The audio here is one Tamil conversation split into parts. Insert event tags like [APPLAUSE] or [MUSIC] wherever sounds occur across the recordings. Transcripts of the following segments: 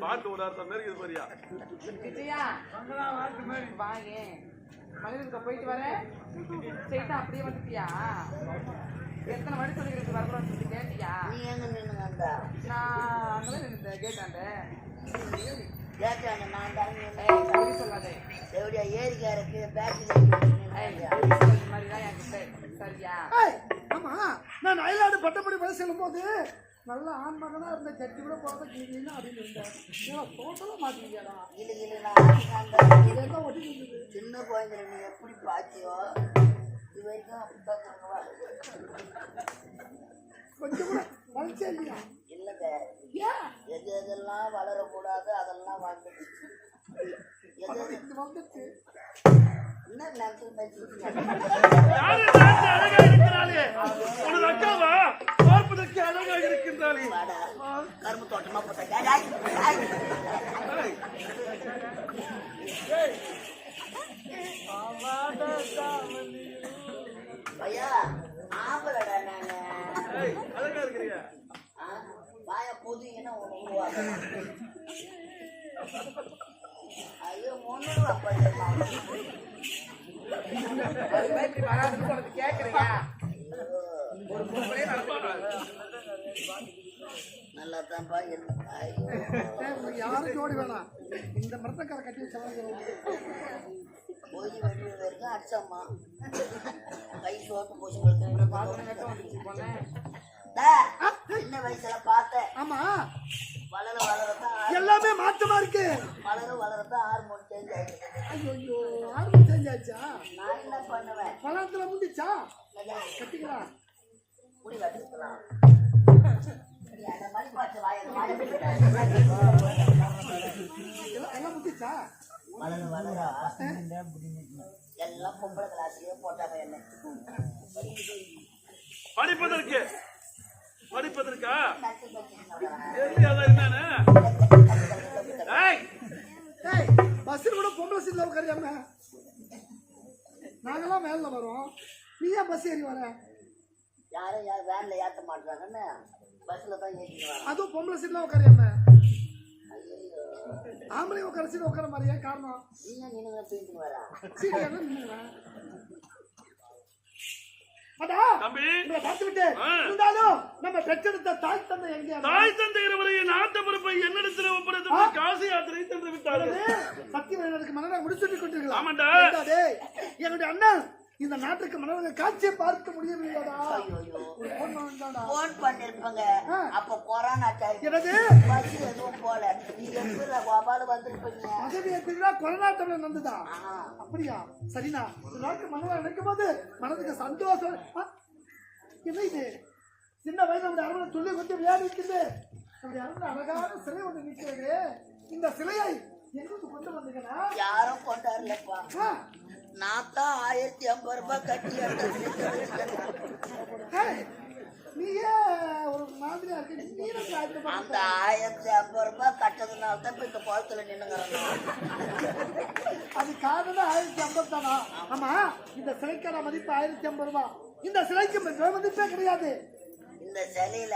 பாட்டு ஓடாத மாதிரி இது மாதிரியா விஜயா வாங்க மகளுக்கு போயிட்டு வரேன். செய்தா அப்படியே வந்துட்டியா? எத்தனை மணி சொல்லிக்கிறது வரணும்னு சொல்லி கேட்டியா? நீ எங்க நின்னுங்க அந்த நான் அங்கதான் நின்று கேட்டாண்ட கேட்டாங்க நான் தான் சொல்லாதே. எப்படியா ஏரிக்காரருக்கு பேட்டரி ஏய் அப்படி சொல்றது மாதிரி தான் என்கிட்ட. சரியா? ஆமா நான் அயல்நாடு பட்டப்படி படி செல்லும் போது நல்ல ஆண் மகனா இருந்த சட்டி கூட போகாத கீழே அப்படின்னு இருந்தேன். ஏன் டோட்டலா மாட்டீங்கடா கிளி கிளி நான் இதெல்லாம் ஒட்டி சின்ன குழந்தைல நீ எப்படி பாத்தியோ? [LAUGHS] கொஞ்சம் கூட வளர்ச்சியா இல்லையா இல்லைங்க எது எதெல்லாம் வளரக்கூடாது அதெல்லாம் வளர்ந்துச்சு எது வந்துச்சு என்ன நினைச்சு பேசிட்டு கரும்பு தோட்டமா போட்ட ஐயோ மாதிரி இப்படி வராதுன்னு உனக்கு கேட்கறியா ஒரு நல்லா தான்ப்பா என்ன உனக்கு யாரும் ஜோடி வேணாம் இந்த மரத்தக்கார கட்டி வச்சு போய் வெளியே வரைக்கும் அடிச்சம்மா. கை சோத்து போச்சு பொண்ணே சின்ன வயசுல பார்த்தேன்? ஆமா. எல்லாமே மாற்றமா இருக்கு. வளர வளரத்தான் ஹார்மோன் சேஞ்ச் ஆயிடுச்சு. ஐயோ ஆர்வம் சேஞ்ச் நான் என்ன பண்ணுவேன்? பழத்துல முந்திச்சா கட்டிக்கலாம். முடி வாய எல்லாம் முந்திச்சா வளர வளர எல்லாம் பொம்பளை கிளாஸ்லயே போட்டாங்க என்ன. படிப்பதற்கு படிப்பதற்கா? என்னன்னு பஸ்ஸில் கூட பொம்பளை சீட்ல உட்காரியாம நாங்கெல்லாம் வேன்ல வரோம். நீ ஏன் பஸ் ஏறி வர? யாரும் யார் வேன்ல ஏத்த மாட்டாங்கன்னு பஸ்ல தான் ஏற்றிட்டு வராங்க அதுவும் பொம்பளை சீட்ல உட்காரியாம ஐயோ ஆம்பளை உட்கார சீட் உட்கார மாதிரியா? காரணம்? நீங்க நின்று தூக்கிட்டு வரா. சீட் எல்லாம் நின்னுங்களேன் அடா தம்பி உங்களை பார்த்து விட்டு ஆ. இருந்தாலும் நம்ம பெற்றெடுத்த தாய் தந்தை எங்கே தாய் தந்தை இருவரையும் நாட்டு பொறுப்பை என்னிடத்தில் ஒப்படைத்து காசி யாத்திரை சென்று விட்டார்கள் சத்தியவனுக்கு மன்னனை முடிச்சுட்டு கொண்டிருக்கலாம். ஆமாண்டா. என்னுடைய அண்ணன் இந்த நாட்டுக்கு மன்னனை காட்சியை பார்க்க ஒரு பண்ணான்டா. போன் பண்ணிருப்பங்க. அப்ப கொரோனா என்னது? பஸ் எதுவும் போல கோபால வந்திருப்பீங்க? பதவி ஏற்றுக்கிறா கொரோனா டைம்ல நடந்ததா. அப்படியா? சரிண்ணா. இந்த நாட்டு மன்னனை நினைக்கும் போது மனதுக்கு சந்தோஷம். என்ன இது? சின்ன வயசுல நம்முடைய அரவணை துள்ளி கொஞ்சம் விளையாடி இருக்குது நம்முடைய அரவணை அழகான சிலை ஒன்று நிற்கிறது. இந்த சிலையை எங்கிருந்து கொண்டு வந்தீங்கன்னா யாரும் கொண்டாடலப்பா நான் தான் ஆயிரத்தி ஐம்பது ரூபாய் கட்டி நீயே ஒரு மாதிரியா இருக்கு? அந்த ஆயிரத்தி ஐம்பது ரூபாய் கட்டதுனால தான் இப்ப இந்த குளத்துல நின்னுங்கிறேன் அது காரணம் ஆயிரத்தி ஐம்பது தானா? ஆமா இந்த சிலைக்கான மதிப்பு ஆயிரத்தி ஐம்பது ரூபாய் இந்த சிலைக்கு மதிப்பே கிடையாது. இந்த சிலையில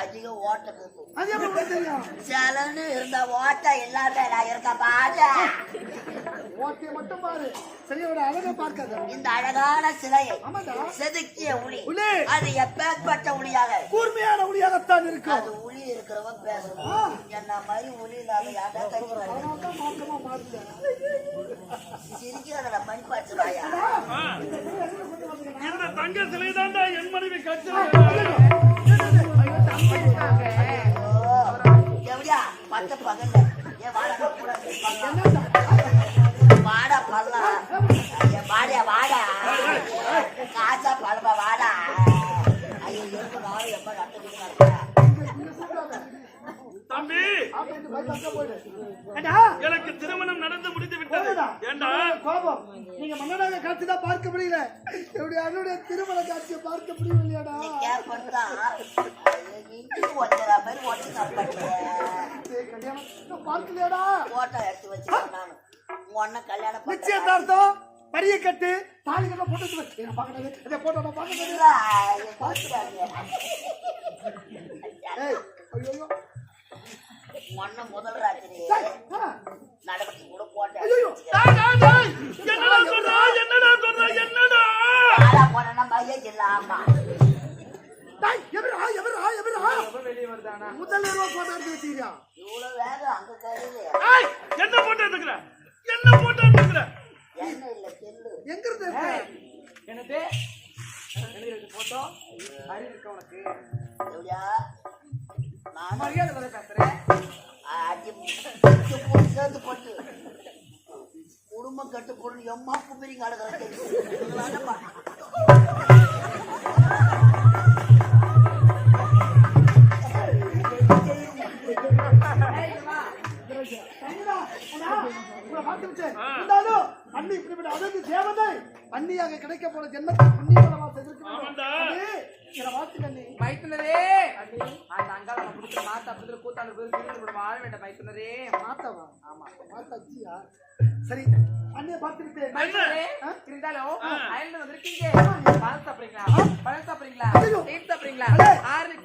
அதிக ஓட்டம் இருக்கும். சிலன்னு இருந்த ஓட்டம் இல்லாம நான் இருக்க பாரு. ஓட்டிய மட்டும் பாரு. சிலையோட அழகை பார்க்காத. இந்த அழகான சிலையை செதுக்கிய உளி. அது எப்பேற்பட்ட உளியாக? கூர்மையான ஒளியாகத்தான் இருக்கும். அது உளி இருக்கிறவன். பேசணும் என்ன மாதிரி உளி இல்லாத மணி இந்த வந்தீங்கன்னா இந்த தங்க சிலை தாண்டா என் மனைவி கட்சி எப்படியா? பத்த பகல்ல. ஏன் வாடா எனக்கு திருமணம் நடந்து முடிந்து விட்டது. ஏண்டா? கோபம். நீங்க மன்னனாக காட்சி தான் பார்க்க முடியல. என்னுடைய அண்ணனுடைய திருமண காட்சியை பார்க்க முடியலையாடா பார்க்கலையாடா? போட்டோ எடுத்து வச்சுக்கேன் நான். உங்க அண்ணன் கல்யாணம் நிச்சயதார்த்தம். படியை கட்டு. தாலி கட்ட போட்டு வச்சு பார்க்கறது. இதை போட்டோ நான் பார்க்கறது. ஐயோ. அண்ணன் முதல் ராத்திரி ஆ நடவடிக்கை கூட போட்டோ ஐயோ. டேய், டேய், டேய். என்னடா சொல்ற? என்னடா சொல்ற? என்னடா? ஆளா போனா பையன் இல்ல ஆமா டேய் எவரா எவரா எவரா? வெளியே வருதானா? முதல் ரூபா போட்டோ எடுத்து வச்சிருக்கியா இவ்வளவு வேகம் அங்க கருது ஏய், என்ன போட்டோ என்ன போட்டோ எங்க இருந்து எனக்கு ரெண்டு போட்டோ? அறிவு இருக்க உனக்கு? எப்படியா? நான் மரியாதை வர பேசுறேன் அடி போட்டு. குடும்பம் கட்டு போட்டு எம்மா கும்பிரிங்க அடக்கிறேன் அண்ணி இப்படிப்பட்ட அழகு தேவதை அண்ணியாக கிடைக்க போன ஜென்மத்தை புண்ணியபலமா செய்திருக்கிறோம். அண்ணி, அண்ணி. மைத்துனரே அந்த அங்காள நம்ம பிடிச்ச மாத்தா புதிர கூத்தாடு வாழ வேண்டாம் மைத்துனரே. மாத்தாவா? மாத்தா அச்சியா? சரி. அண்ணியை பார்த்து விட்டேன். மைத்துனரே இருந்தாலும் அயல்ல வந்திருக்கீங்க. பழம் சாப்பிடுறீங்களா? பழம் சாப்பிடுறீங்களா. டீ சாப்பிடுறீங்களா? அடே. ஹார்லிக்ஸ்.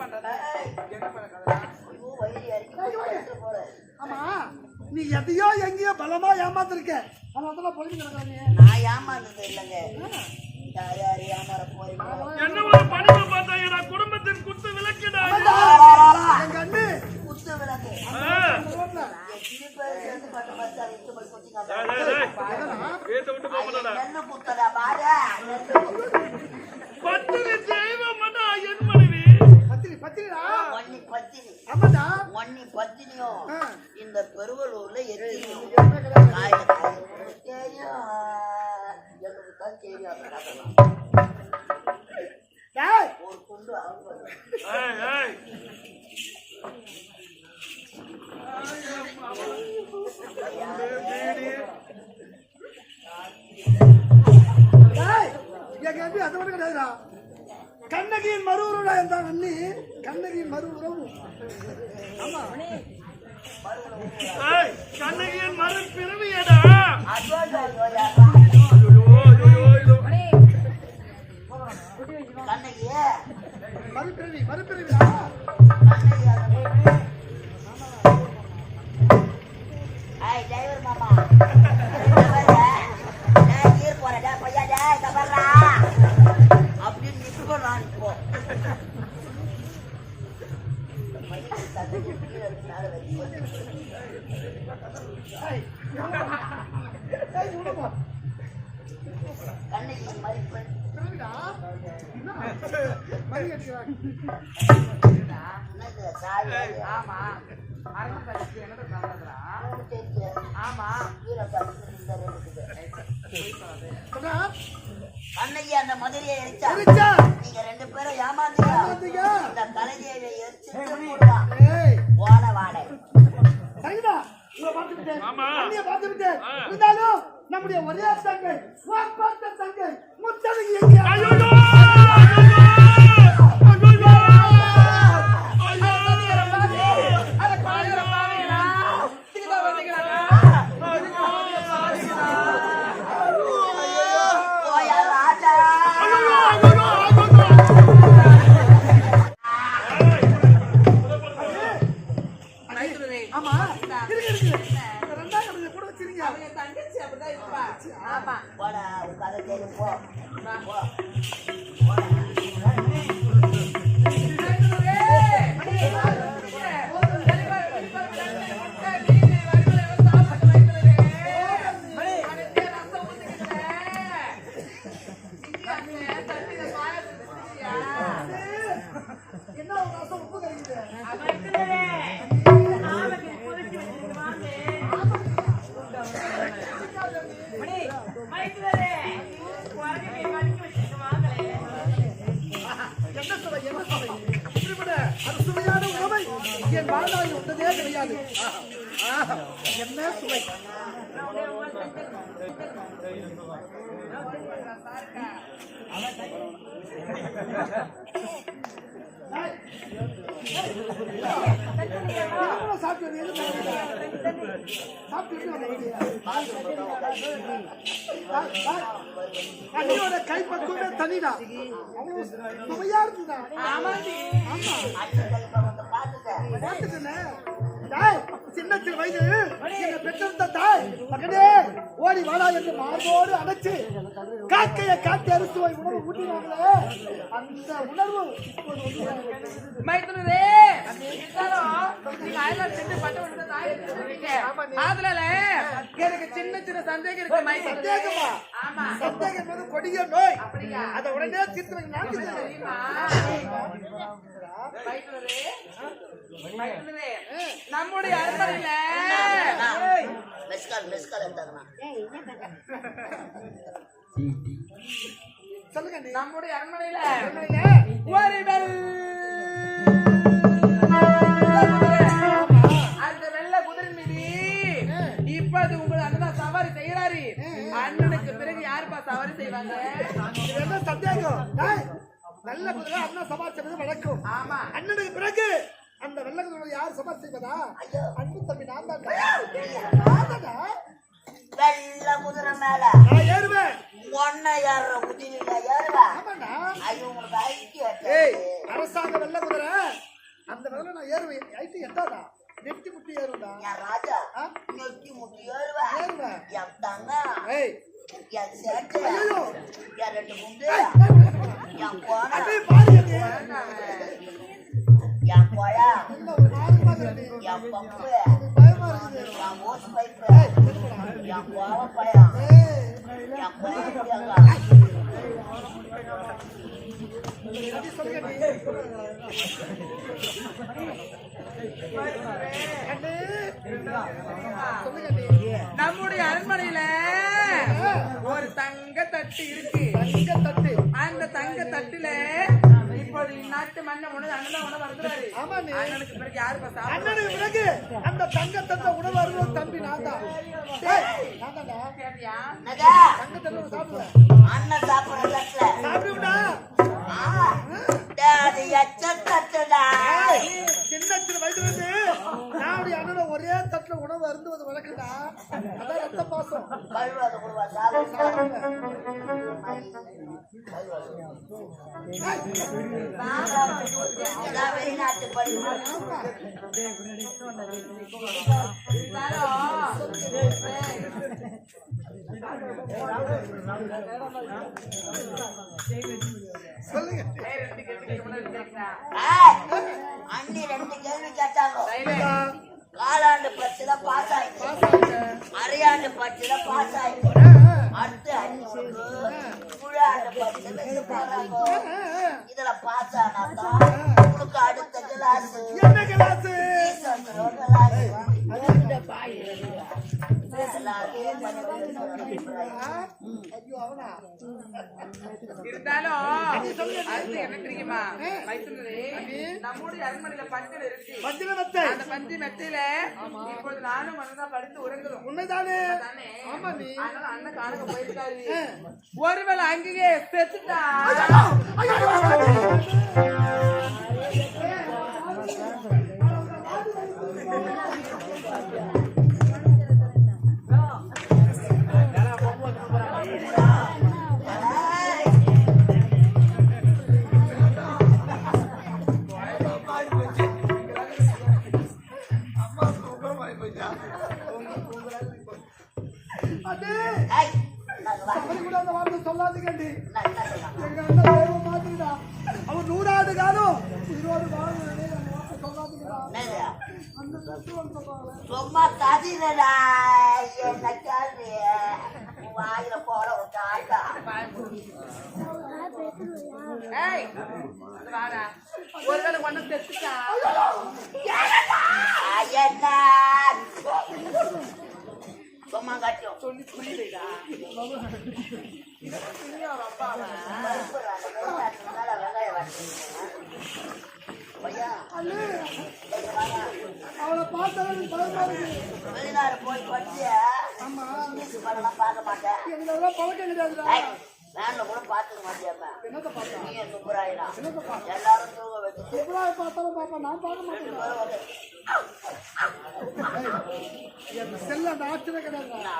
பண்றது ஐயோ, வயிறு அரிக்க போறேன் ஆமா. நீ எதையோ எங்கேயோ பலமா ஏமாத்திருக்க. அதனால தான் பொழுது கிடக்குறாங்க நான் ஏமாந்தது இல்லைங்க. என்ன ஒரு பணிவை பார்த்தாங்கடா குடும்பத்தின் குத்து விளக்குடா எங்க அண்ணு குத்து விளக்கு. பத்திரி தெய்வமடா என் மனைவி. பத்திரி பத்திரிடா ஒன்னி பத்தினி. ஆமாடா ஒன்னி பத்தினியும். இந்த பெருவலூர்ல காய காய தெரியும் எனக்கு தான் தெரியும் ஒரு குண்டு அவங்க எங்க அது மட்டும் கிடையாதுடா கண்ணகியின் மறு உறவுடா அண்ணி கண்ணகியின் மறு உறவு ஆமா கண்ணகியின் மறு பிறவியடா அதுவா சொல்லுவாயா ஐயோ, ஐயோ, ஐயோ. கண்ணகியே மறுபிறவி மறுபிறவிடா என்ன? ஆமா அரசு பரிசு மூணு தெரிஞ்சு ஆமா கீழே படுத்து இந்த அந்த மதுரையை எரிச்சா எரிச்சா நீங்க ரெண்டு பேரும் ஏமாந்தீங்க. இந்த கலைஞரை எரிச்சுட்டு உங்களை பார்த்து விட்டேன். அண்ணியை பார்த்து விட்டேன். இருந்தாலும் நம்முடைய ஒரே தங்கை தங்கை கதை பாய், பாய். அண்ணியோட கைப்பக்குவமே தனிடா அவ்வளவு சுவையா பார்த்துட்டேனே. தாய், சின்ன சிறு வயது. என்னை பெற்றெடுத்த தாய் மகனே ஓடி வாடா என்று மார்போடு அணைச்சு காக்கையை காட்டி அரிசுவை உணவு ஊட்டினாங்களே. அந்த உணர்வு மைத்துனரே எனக்கு சின்ன சின்ன சந்தேகம் இருக்கு சந்தேகமா? ஆமா. சந்தேகம் என்பது கொடிய நோய்? அதை உடனே தீர்த்து நம்முடைய அரண்மனையில மிஸ்கால் மிஸ்கால் எடுத்தாங்கண்ணா. சொல்லுங்க. நம்முடைய அரண்மனையில அரண்மனையில ஒரு வெள்ள அந்த வெள்ள குதிரை மீது இப்போது உங்கள் அண்ணன் சவாரி செய்யறாரு அண்ணனுக்கு பிறகு யாருப்பா சவாரி செய்வாங்க? இது என்ன சந்தேகம்? நல்ல குதிரை அண்ணன் சமாளிச்சது வழக்கம். ஆமா. அண்ணனுக்கு பிறகு அந்த வெள்ளக்குதிரை யார்? சமாளி செய்வதா? அன்பு தம்பி நான் தான். வெள்ள குதிரை மேல. நான் ஏறுவேன். ஒன்ன ஏறுற குதிரையில ஏறுவேன் ஆமாண்டா ஐயோ உங்களுக்கு ஐக்கியம் ஏய் அரசாங்க வெள்ள குதிரை. அந்த வெள்ள நான் ஏறுவேன். ஐட்டு எட்டாதா? நெட்டி முட்டி ஏறுடா என் ராஜா? நெத்தி முட்டி ஏறுவேன் ஏறுவேன். என் தங்க ஏய். என் சேட்டு. ஐயோ. என் ரெண்டு முண்டு என் கோணம். அப்படியே பாரு அண்ணே. என் கொழா என் என் ஓஸ் பைப்பு என் கோவ என் நம்முடைய அரண்மனையில ஒரு தங்க தட்டு இருக்கு. தங்க தட்டு அந்த தங்க தட்டுல இப்போது இந்நாட்டு உணவு அண்ணன் உணவு வருகிறாரு. அண்ணனுக்கு பிறகு யாருப்பா சாப்பிடுவா? அண்ணனுக்கு பிறகு அந்த தங்க தட்ட உணவு அருள் தம்பி நான் தான். டேய், நான் தான்டா. கேட்டியா? நகா தங்க தட்டு சாப்பிடுவேன் அண்ணன் சாப்பிடுற தட்டுல சாப்பிடுடா ஆ, டேய், அது எச்ச தட்டுடா சின்ன சின்ன வயசுல இருந்து நான் அண்ணனை ஒரே தட்டுல உணவு அருந்துவது வழக்கம்டா. அதான் ரத்த பாசம். வெளிநாட்டு அண்ணி ரெண்டு கேள்வி கேட்டாங்க காலாண்டு பரிசுல பாஸ் ஆயிடுச்சு. அரையாண்டு பரிசுல பாஸ் ஆயிடுச்சு. அடுத்து அண்ணி ஒன்று முழாண்டு பரிசுல இது போறாங்க இதுல பாஸ் ஆனாதான் உங்களுக்கு அடுத்த கிளாஸ் என்ன கிளாஸ் இருந்தாலும் அடுத்து என்ன தெரியுமா? மைத்துனரே, நம்முடைய அரண்மனையில பஞ்சல் இருக்கு. மஞ்சள் மெத்தை. அந்த பஞ்சு மெத்தையில இப்பொழுது நானும் மனதான் படுத்து உறங்குறோம். உண்மைதானே தானே? ஆமா நீ. அதனால அண்ணன் காணக போயிருக்காரு. ஒருவேளை அங்கேயே செத்துட்டா? வாயில போற ஒரு காட்டா ஏய் வந்து ஒருவேளை ஒண்ணு சும்மா சொல்லி புரியுதுடா அல்லே வாங்க வெளிநாடு போய் படிச்சு ஆமா பார்க்க மாட்டேன் எனக்கு அதெல்லாம் பழக்கம் கிடையாதுடா வேன்ல கூட பார்த்துக்க மாட்டியாப்ப என்னத்த பார்த்தா நீ என் சுப்பராயிடா எல்லாரும் தூங்க வச்சுட்டு பார்த்தாலும் பாப்பா நான் பார்க்க மாட்டேன் செல்ல அந்த ஆச்சரியம் கிடையாதுடா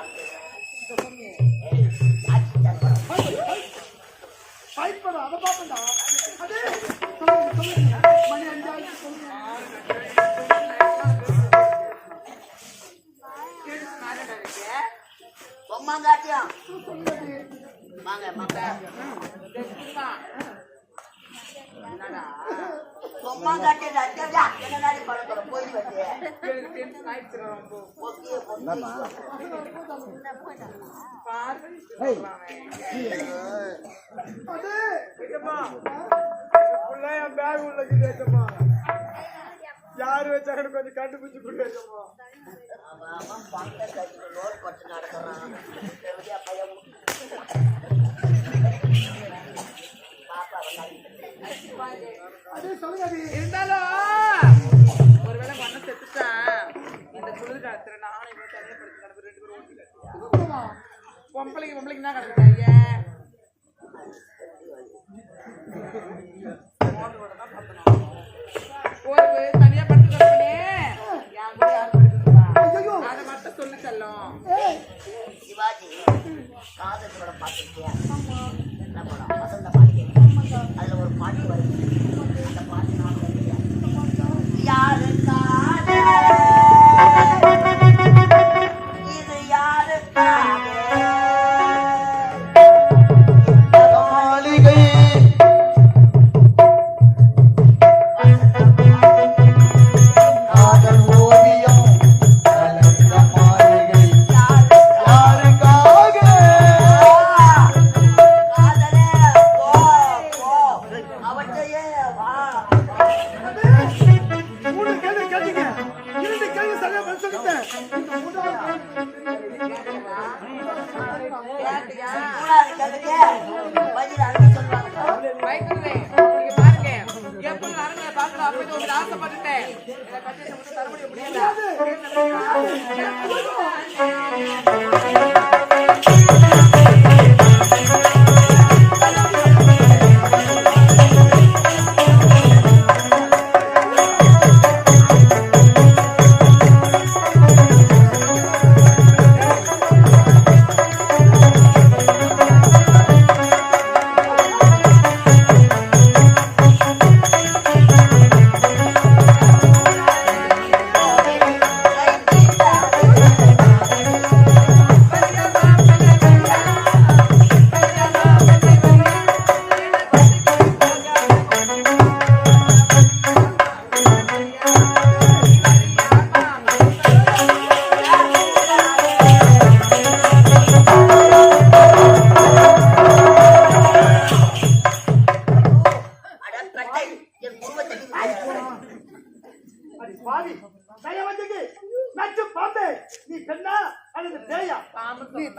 அதை பார்ப்பேன்டா அதே பொம்மாங்காட்டியம் சொல்லுங்க வாங்க மக்க என்னடா பொம்மாங்காட்டியம் அச்சா என்னடாடி பழக்கம் போய் வந்து பாரு பேக் உள்ள யாரு வச்சாங்கன்னு கொஞ்சம் கண்டுபிடிச்சு அவன் அதே சொல்லுங்க இருந்தாலும் ஒருவேளை மண்ணை செத்துட்டான் இந்த குளிர் காலத்துல நானும் இவன் தனியா படுத்து கிடப்பு ரெண்டு பேரும் ஓட்டி கட்டியா சொல்லுமா பொம்பளைக்கு பொம்பளைக்கு [LAUGHS] தான் ஒரு தனியா காதல் படம் பார்த்துருக்கியா என்ன படம்? வசந்த பாட்டு. அதில் ஒரு பாட்டு வருது. அந்த பாட்டு நான் யாரு யாருக்காக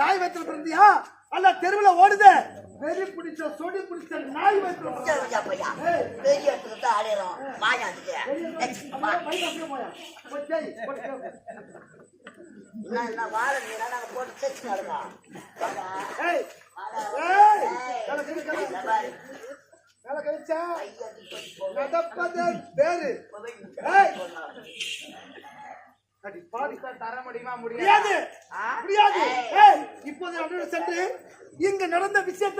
தாய் வயிற்றுல பிறந்தியா? அல்ல தெருவுல ஓடுதே? வெறி பிடிச்ச சொடி பிடிச்ச நாய் நடப்பது தர முடியுமா முடியாது ஏய், இப்போது அவனோட சென்று இங்க நடந்த விஷயத்தை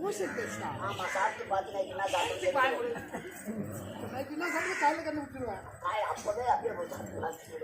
மூஷன் டெஸ்டா ஆமா சாப்பிட்டு பாத்தீங்கன்னா என்ன சாப்பிட்டு நைட்டு என்ன சாப்பிட்டு காலையில கண்டு விட்டுருவேன் அப்பவே அப்படியே போட்டு